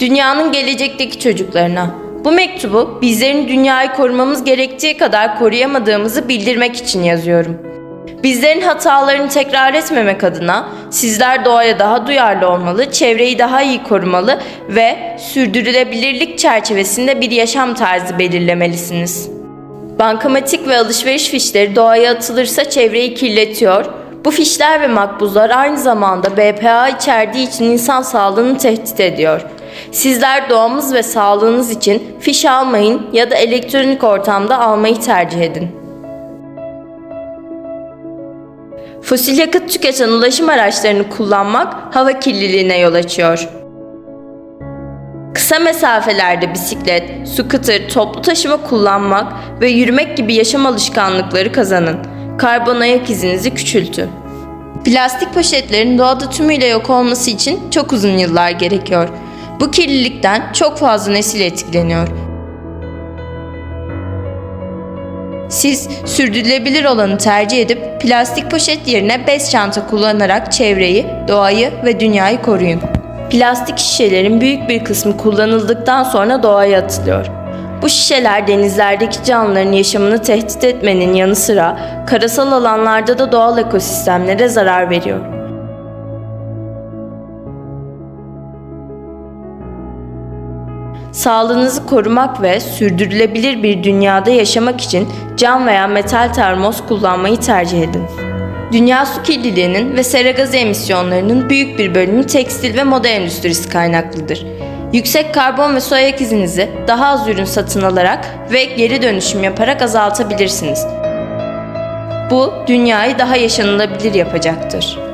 Dünyanın gelecekteki çocuklarına. Bu mektubu bizlerin dünyayı korumamız gerektiği kadar koruyamadığımızı bildirmek için yazıyorum. Bizlerin hatalarını tekrar etmemek adına sizler doğaya daha duyarlı olmalı, çevreyi daha iyi korumalı ve sürdürülebilirlik çerçevesinde bir yaşam tarzı belirlemelisiniz. Bankamatik ve alışveriş fişleri doğaya atılırsa çevreyi kirletiyor. Bu fişler ve makbuzlar aynı zamanda BPA içerdiği için insan sağlığını tehdit ediyor. Sizler doğamız ve sağlığınız için fiş almayın ya da elektronik ortamda almayı tercih edin. Fosil yakıt tüketen ulaşım araçlarını kullanmak hava kirliliğine yol açıyor. Kısa mesafelerde bisiklet, scooter, toplu taşıma kullanmak ve yürümek gibi yaşam alışkanlıkları kazanın. Karbon ayak izinizi küçültün. Plastik poşetlerin doğada tümüyle yok olması için çok uzun yıllar gerekiyor. Bu kirlilikten çok fazla nesil etkileniyor. Siz sürdürülebilir olanı tercih edip plastik poşet yerine bez çanta kullanarak çevreyi, doğayı ve dünyayı koruyun. Plastik şişelerin büyük bir kısmı kullanıldıktan sonra doğaya atılıyor. Bu şişeler denizlerdeki canlıların yaşamını tehdit etmenin yanı sıra karasal alanlarda da doğal ekosistemlere zarar veriyor. Sağlığınızı korumak ve sürdürülebilir bir dünyada yaşamak için cam veya metal termos kullanmayı tercih edin. Dünya su kirliliğinin ve sera gazı emisyonlarının büyük bir bölümü tekstil ve moda endüstrisi kaynaklıdır. Yüksek karbon ve su ayak izinizi daha az ürün satın alarak ve geri dönüşüm yaparak azaltabilirsiniz. Bu dünyayı daha yaşanılabilir yapacaktır.